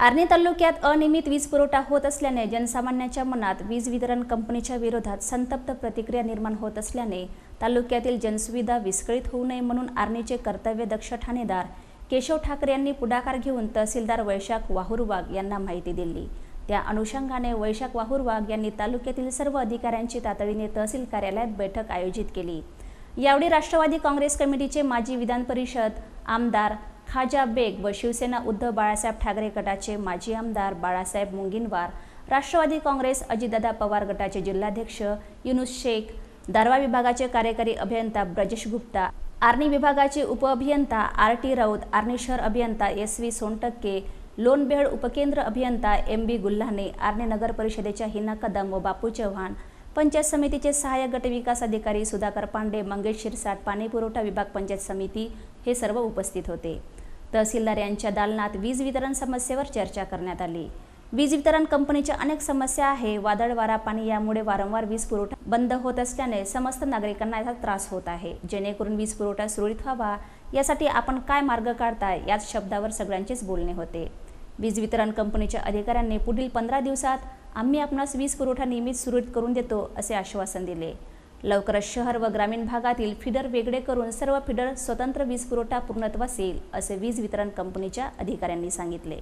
आर्णी तालुक्यात अनियमित वीज पुरवठा होत असल्याने जनसामान्यांच्या मनात वीज वितरण कंपनीच्या विरोधात संतप्त प्रतिक्रिया निर्माण होत असल्याने तालुक्यातील जनसुविधा विस्कळीत होऊ नये म्हणून आर्णीचे कर्तव्यदक्ष ठाणेदार केशव ठाकरे यांनी पुढाकार घेऊन तहसीलदार वैशाख वाहुरवाग यांना माहिती दिली. त्या अनुषंगाने वैशाख वाहुरवाग यांनी तालुक्यातील सर्व अधिकाऱ्यांची तातडीने तहसील कार्यालयात बैठक आयोजित केली. यावेळी राष्ट्रवादी काँग्रेस कमिटीचे माजी विधान परिषद आमदार खाजा बेग व शिवसेना उद्धव बाळासाहेब ठाकरे गटाचे माजी आमदार बाळासाहेब मुंगिनवार राष्ट्रवादी काँग्रेस अजितदादा पवार गटाचे जिल्हाध्यक्ष युनुस शेख दारवा विभागाचे कार्यकारी अभियंता ब्रजेश गुप्ता आर्णी विभागाचे उपअभियंता आर टी राऊत आर्णी शहर अभियंता एस व्ही सोनटक्के लोणबेहड उपकेंद्र अभियंता एम बी गुल्हाने आर्णी नगर परिषदेच्या हिना कदम व बापू चव्हाण पंचायत समितीचे सहाय्यक गट विकास अधिकारी सुधाकर पांडे मंगेश शिरसाट पाणीपुरवठा विभाग पंचायत समिती हे सर्व उपस्थित होते. तहसीलदार यांच्या दालनात वीज वितरण समस्येवर चर्चा करण्यात आली. वीज वितरण कंपनीच्या अनेक समस्या आहे. वादळ वारा पाणी यामुळे वारंवार वीज पुरवठा बंद होत असल्याने समस्त नागरिकांना याचा त्रास होत आहे. जेणेकरून वीज पुरवठा सुरळीत व्हावा यासाठी आपण काय मार्ग काढताय याच शब्दावर सगळ्यांचेच बोलणे होते. वीज वितरण कंपनीच्या अधिकाऱ्यांनी पुढील पंधरा दिवसात आम्ही आपणास वीज पुरवठा नियमित सुरळीत करून देतो असे आश्वासन दिले. लवकरच शहर व ग्रामीण भागातील फिडर वेगळे करून सर्व फिडर स्वतंत्र वीज पुरवठा पूर्णत्वास येईल असे वीज वितरण कंपनीच्या अधिकाऱ्यांनी सांगितले.